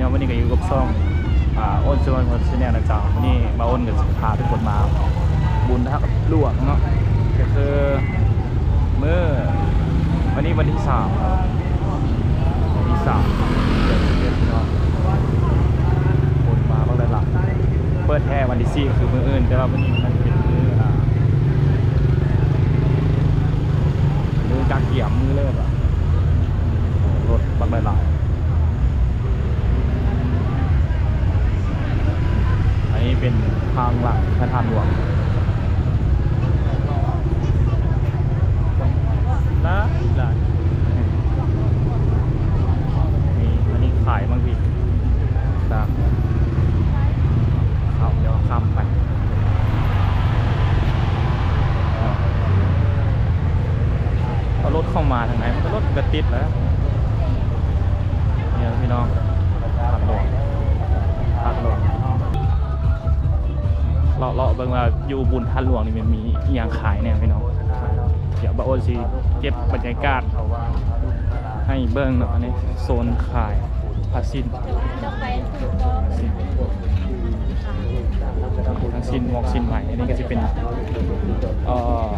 นาะวันนี้ก็อยู่กับซ่องอ่าอ้นชวนคนชแนลนะจ๊ะวันนี้มาอ้นกับพาทุกคนมา บุญทักลวงเนาะก็คือเมื่อวันนี้วันที่สามวันที่สามเดือนเอ็ดเนาะคนมาบ้างได้หลักเปิดแท้วันที่สี่คือมืออื่นแต่ว่าวันนี้มันเป็นมืออ่ามือกักเกี่ยมมือเลิกอะรถบักได้หลายอั นี้เป็นทางหลักพระทานหลวง อย่างขายเนี่ยพี่น้อง เดี๋ยวบาโอซีเก็บบรรยากาศ ให้เบิ้งเนาะอันนี้โซนขายผ้าสินทั้งสินหมวกสินใหม่อันนี้ก็จะเป็นเอ่อ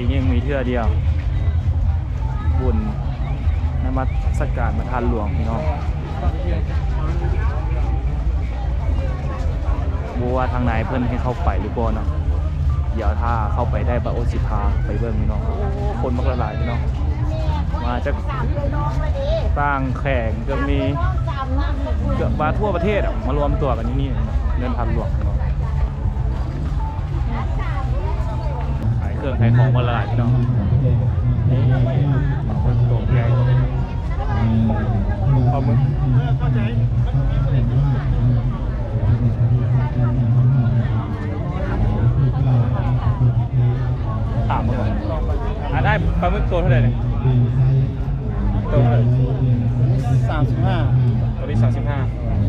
ปีนี้ยังมีเทื่อเดียว บุญนมัสการมาทานหลวงพี่น้องบัวาทางไหนเพิ่นให้เข้าไปหรือบ่เนาะเดี๋ยวถ้าเข้าไปได้บะโอสิพาไปเบิ่งพี่น้อง คนมากหลายพี่น้อง มาจากต่างแข่งก็มีเกือบมาทั่วประเทศอะมารวมตัวกันที่นี่เดินทางหลวงขายเรื่องขายของมาละลายพี่น้องนี่คนโตใหญ่ขอบมึงถามมึงก่อนอะได้ปลาหมึกตัวเท่าไหร่เนี่ยตัวเท่าไหร่สามสิบห้าตัวนี้สามสิบห้า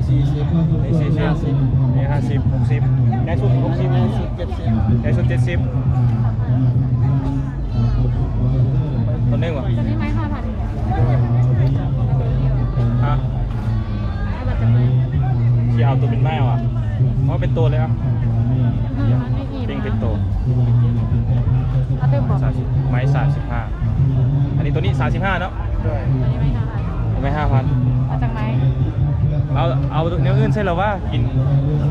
สี่สิบนี่สี่สิบนี่ห้าสิบหกสิบใหญ่สุดหกสิบห้าสิบเจ็ดสิบใหญ่สุดเจ็ดสิบ ตัวหนึงวะตัวนี้ไม้ห้าพันฮะเอามาจากไหนที่เอาตัวเป็นไม้เอาอะเพราะเป็นตัวเลยอะมันไม่อิ่มปิ้งเป็นตัวเอาเต็มบอกสามสิบไม้สามสิบห้าอันนี้ตัวนี้สามสิบห้าเนาะด้วยตัวนี้ไม้ห้าพันไม้ห้าพันมาจากไหน เอาเอาเนื้ออื่นใช่หรอว่ากิน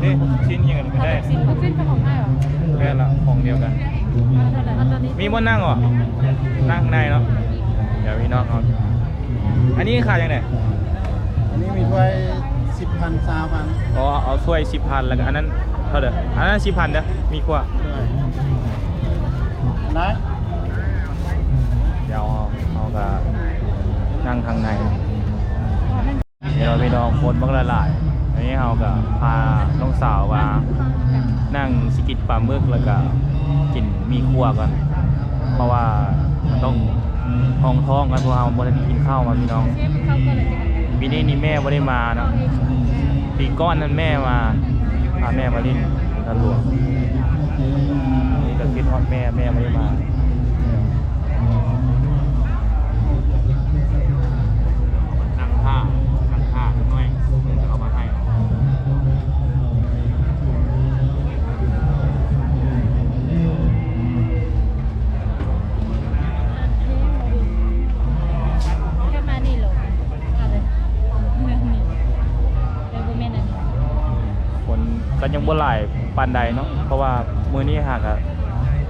นี่ชิ้นยิงกันไม่ถ้าได้เป็นสิ้นทุกสิ้นเป็นของง่ายเหรอแค่ละของเดียวกันเท่าไหร่เอาตัวนี้มีบนนั่งเหรอนั่งข้างในเนาะเดี๋ยวพี่น้องเอาอันนี้ขายยังไงอันนี้มีถ้วยสิบพันสามพันอ๋อเอาถ้วยสิบพันแล้วก็อันนั้นเท่าเดิมอันนั้นสิบพันเด้อมีกว่าด้วยนะเดี๋ยวเอากะนั่งข้างใน เดี๋ยวพี่น้องคนบังละลายอันนี้เราก็พาน้องสาวมานั่งสกิดปลาหมึกแล้วก็กินมีครัวกัน เพราะว่ามันต้องท้องท้องกันเพราะว่าเราบ่ได้กินข้าวมาพี่น้องเชฟเข้าก็เลยปีนี้นี่แม่ไม่ได้มาเนาะปีก้อนนั้นแม่มาพาแม่มาเล่นตะหลวงนี่ก็คิดฮอดแม่แม่ไม่ได้มานั่งผ้า นั่งผ้าหน่อยจะเอามาให้แค่มานี่หลงเอาเลยเมืองนี่เดี๋ยวกูเมนอันนี้คนก็ยังบ่หลายปานใดเนาะเพราะว่ามือนี้หากอะ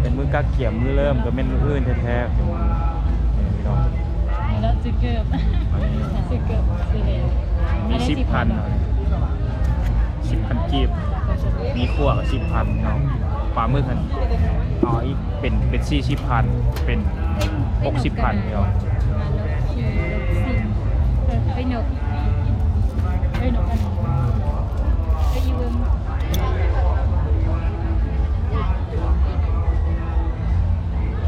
เป็นมือกักเกี่ยมมือเริ่มก็เป็นมืออื่นแท้ๆเป็นนี่พี่น้อง แล้วจิเกิบจิเกิบสีเหลือง มีสิบพันสิบพันกีบ มีขั้วกับสิบพันเนาะปลาหมึกกันอ๋ออีกเป็นเป็นสี่สิบพันเป็นหกสิบพันเนาะไปหนกไปหนกกันไปยืม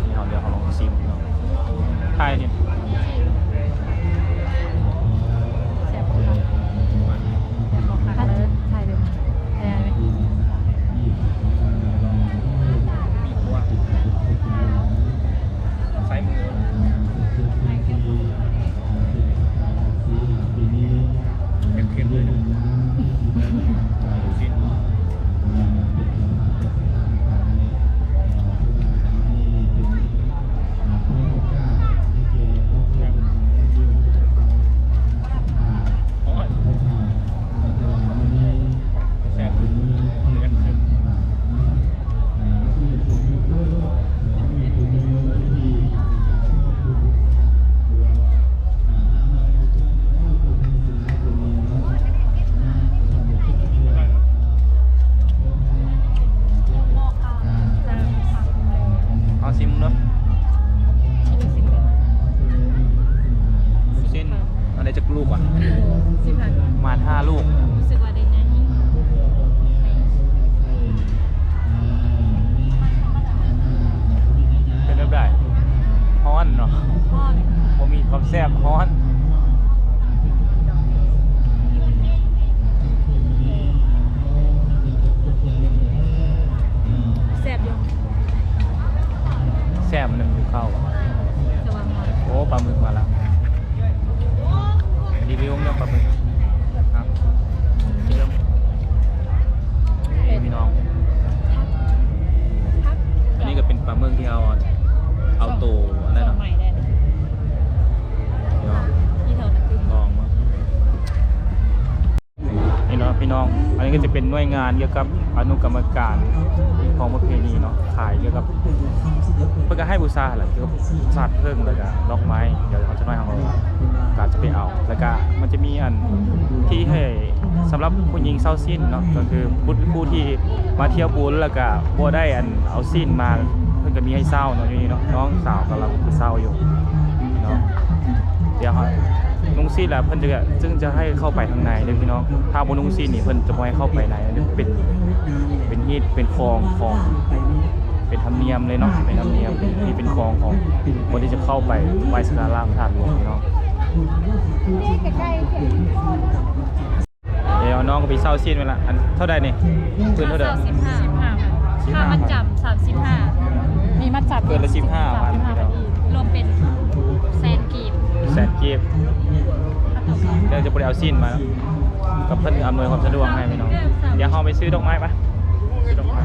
นี่เขาเดียว ปลาหมึกมาแล้วรีวิวเนื้อปลาหมึก ก็จะเป็น่วยงานเกี่ยวกับอนุกรรมการของประเพณีเนาะขายเกี่ยวกับเพื่อให้บูชาแหละเกี่ยวกับศาสตร์เพิ่งแล้วก็ดอกไม้เดี๋ยวเขาจะน้อยของเราการจะไปเอาแล้วก็มันจะมีอันที่ให้สำหรับผู้หญิงเศร้าสิ้นเนาะก็คือผู้ผู้ที่มาเที่ยวบุญแล้วก็บ่ได้อันเอาสิ้นมาเพิ่นก็มีให้เศร้าเนาะอยู่นี่เนาะน้องสาวกำลังเศร้าอยู่เนาะเดี๋ยวเขา นุ่งสิ้นแล้วเพิ่นจะซึ่งจะให้เข้าไปข้างในเด้อพี่น้องถ้าบ่นุ่งสิ้นนี่เพิ่นจะบ่ให้เข้าไปในอันนี้เป็นเป็นฮีดเป็นคลองของเป็นธรรมเนียมเลยเนาะเป็นธรรมเนียมที่เป็นคลองของคนที่จะเข้าไปไหว้สักการะพระธาตุหลวงพี่น้องใกล้ๆเขียนเดี๋ยวน้องก็ไปเศร้าสิ้นเวลาอันเท่าใดนี่คืนเท่าใดสิบห้าค่ามัดจำสามสิบห้ามีมัดจำเกินละ15วันรวมเป็นแสนกีบแสนกีบ เดี๋ยวจะไปเอาสิ้นมา กับเพื่อนอำนวยความสะดวกให้พี่น้อง เดี๋ยวเราไปซื้อดอกไม้ปะซื้อดอกไม้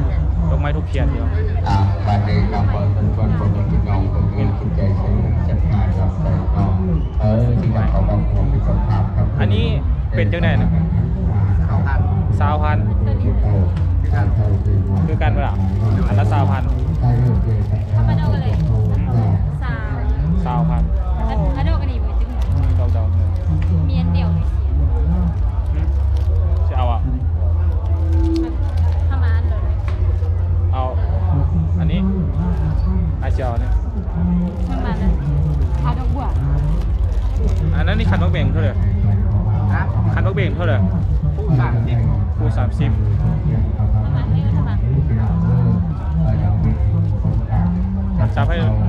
ดอกไม้ทุกเพียนเดียวอ่าบาดนี้ครับผมเป็นคนปกติน้องคนเงินคุณใจใช้จัดหาครับใส่น้องเออที่อยากเขาบอกผมเป็นคนทำครับ อันนี้เป็นจังไดนะ จับ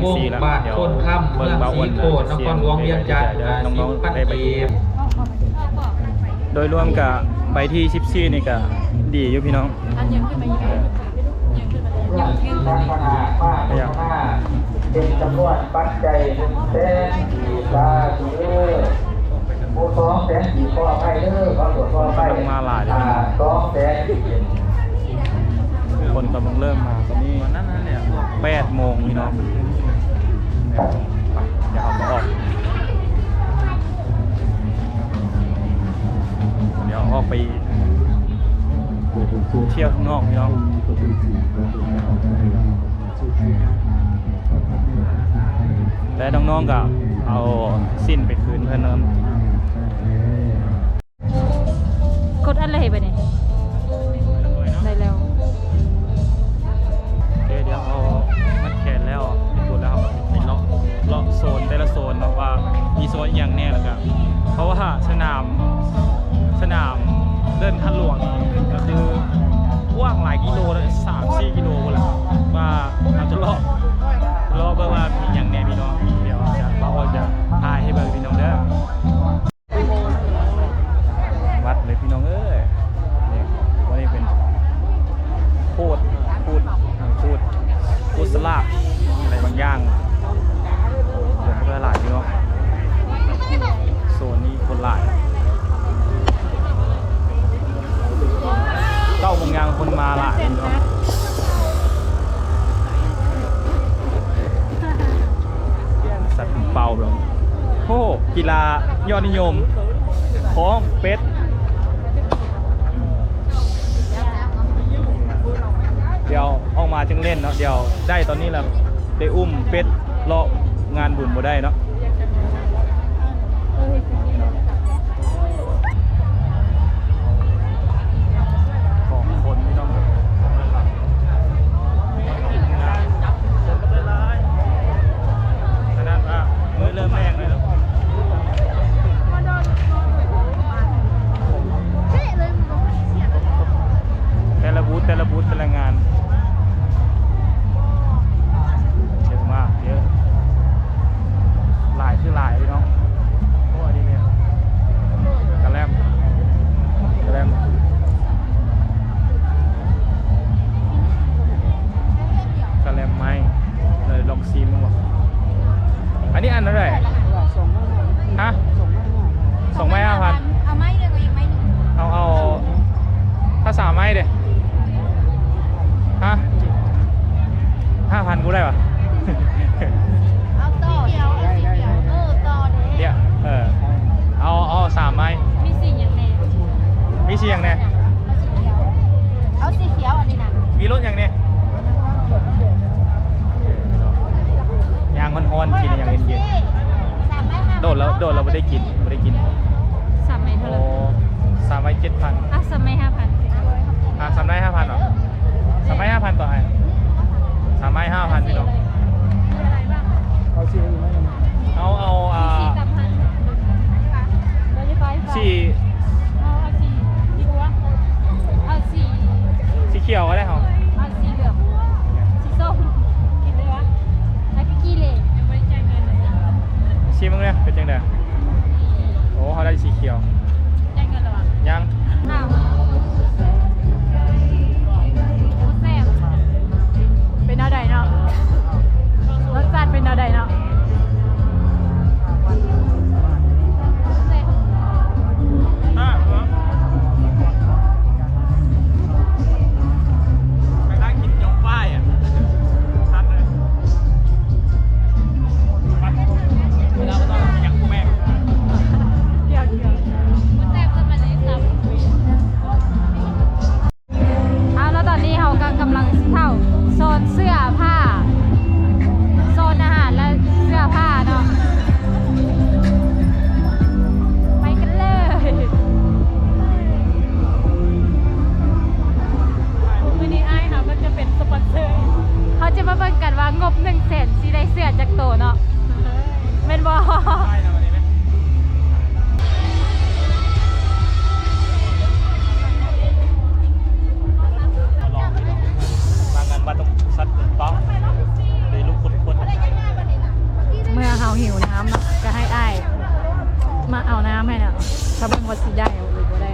งซีแล้วบาทเดี๋ยวคนคำเบิ่งเบาอ้นเมืองศรีโคตรนครหลวงเวียงจันทร์เดี๋ยวน้องๆได้ไปสิบพันกีบโดยรวมกับใบที่14นี่ก็ดีอยู่พี่น้องอันยังขึ้นมาอีกยังขึ้นมายังขึ้นมาขนาดมากมากเป็นจำนวนปัจจัยหนึ่งแสนสี่ลาถือผู้สองแสนสี่ข้อไปเด้อขอตรวจข้อไปต้องมาหลายเลยอ่าสองแสนสี่คนกำลังเริ่มมาตอนนี้8โมงพี่น้อง เดี๋ยวเอาออกเดี๋ยวออกไปเที่ยวข้างนอกพี่น้องและน้องๆก็เอาสิ้นไปคืนเพื่อนเนิมกดอะไรไปเนี่ย เพราะว่าสนามสนามเดินทะลวงก็คือกว้างหลายกิโลเลย อดนิยม ของเป็ด เดี๋ยวออกมาจึงเล่นเนาะเดี๋ยวได้ตอนนี้แล้วได้อุ้มเป็ดเลาะงานบุญบ่ได้เนาะ หิวน้ำนะก็ให้ไอ้มาเอาน้ำให้นะถ้าเป็นวัาสิได้หรือบ่ได้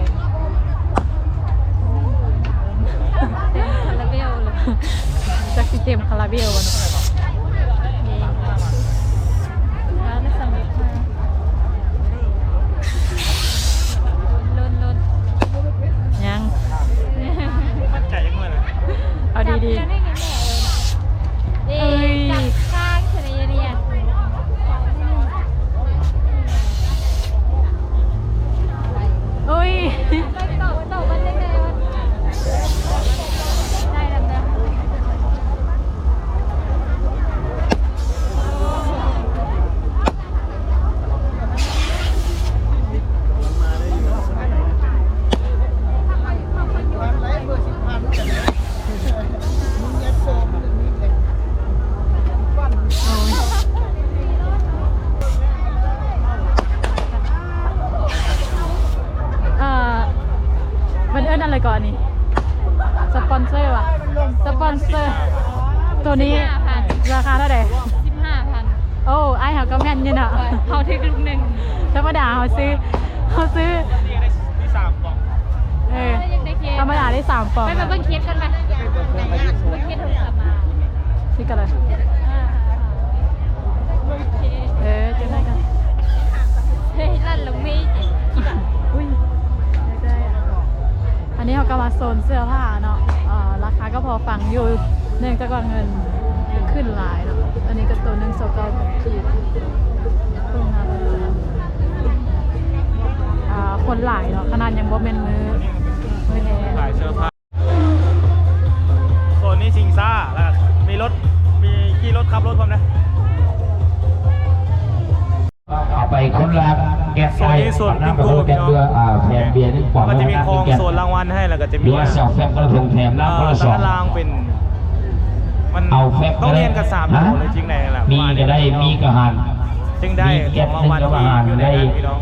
เต็มคาราเบลเลยจักสิเต็มคาราเบลวัเนาะ อันนี้เขากำลังโซนเสื้อผ้าเนาะราคาก็พอฟังอยู่เนื่องจากว่าเงินขึ้นหลายเนาะ อันนี้ก็ตัวหนึ่งโซก็ขีดคนหลายเนาะขนาดยังบ่เป็นมือมือแท้ขายเสื้อผ้าโซนนี้ชิงซ่าแล้วมีรถ ถขับรถผมนะเอาไปคนละแกะโซนนี้โซนติ๊กโก้แกะเรืออ่าแถมเบียร์นี่กว่าก็จะมีคองโซนรางวัลให้แล้วก็จะมีแซาแฟบกระทงแถมน้ำกระสองรางเป็นมันเอาแฟบต้องเรียนกับสามตัวเลยจริงไหนละมีก็ได้มีกระหันจึงได้แก๊รางวัลที่อยู่ในนั้นพี่น้อง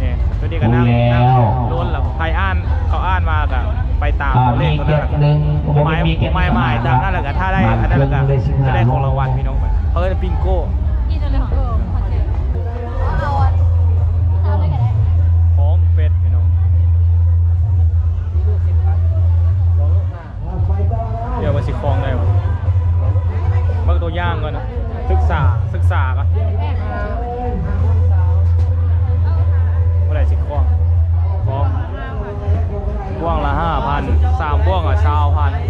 เนี่ยตัวนี้ก็นั่งนั่งล้นหรอใครอ่านเขาอ่านมากอะ ไปตามเลขตัวนั้นผมไม่ผมไม่ไม่ตามนั่นแหละก็ถ้าได้อันนั้นแหละก็จะได้ของรางวัลพี่น้องไปเออปิงโก้ยเลยของงเป็ดพี่เดียวมาสิคลองได้เบิ่งตัวย่างก่อนนะ พวกอะชาวพันธุ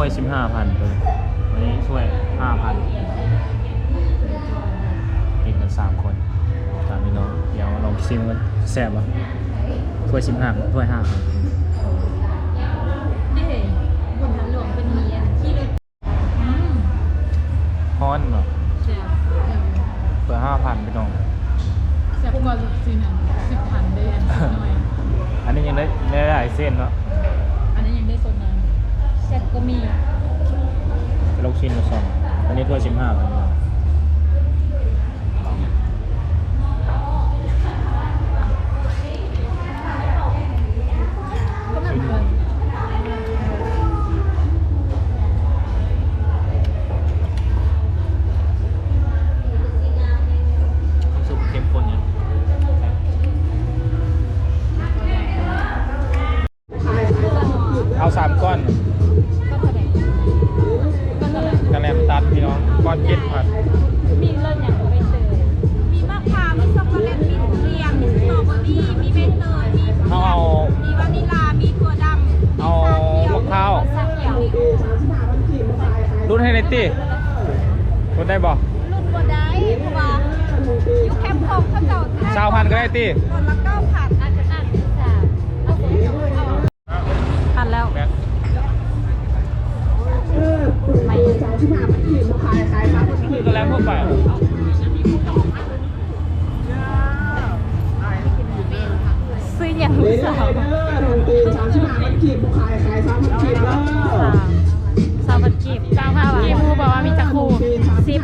วย15,000าพัตัววันนี้ช่วย5,000อีกินกันสามคนสามพี่น้องเดี๋ยวลองชิมกันแซ่บป่ะถ้วยสิบห้าถ้วยห้าพันฮ้อนเหรอเปิดห้าพันพี่น้องแซ่บกว่าสิบพันได้หน่อยอันนี้ยังได้ได้หลายเส้นเนาะ เจ็ดก็มีลูกชิ้นลูกซองอันนี้ถ้วยสิบห้า ก็ได้ตีคนละเก้าพันอาจจะอ่านภาษาเอาผมเอาพันแล้วไม่สาวที่มาที่มาขายขายครับคือก็แล้วพวกไปซื้ออย่างสาวสามวที่มามันกีบขายขายสาวมันกีบแล้วสาวมันกีบสาวมันกีบผู้บอาว่ามีจักรูสิบ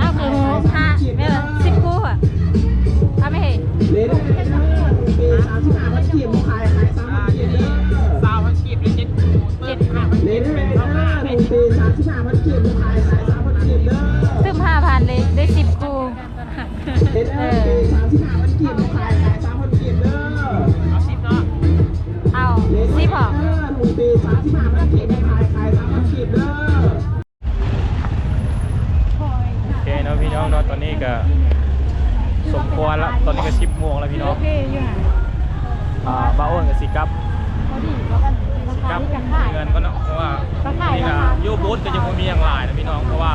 อ้าว เด็ดเออสามสิบห้าพันกีบขายขายสามพันกีบเด้อเอาสิบเนาะเอาสิบเหรอหนึ่งปีสามสิบห้าพันกีบขายขายสามพันกีบเด้อโอเคเนาะพี่น้องเนาะตอนนี้ก็สมควรแล้วตอนนี้ก็สิบโมงแล้วพี่น้องอ่าบ้าอ้วนกับสิกับสิกับเงินก็เนาะเพราะว่านี่นะยูบูธก็ยังมีอย่างหลายนะพี่น้องเพราะว่า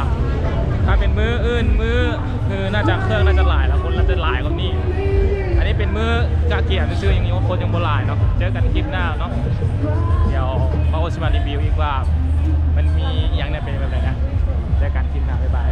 ถ้าเป็นมืออื่นมือ คือน่าจะเครื่องน่าจะหลายแล้วคนน่าจะหลายคนนี่อันนี้เป็นมือกาเกียร์ซื้ออย่างนี้ว่าคนยังโบราณเนาะเจอกันคลิปหน้าเนาะเดี๋ยวพระโอชิมารีวิวอีกว่า มันมีอย่างเนี่ยเป็นแบบไหนะเจอกันคลิปหน้าบ๊ายบาย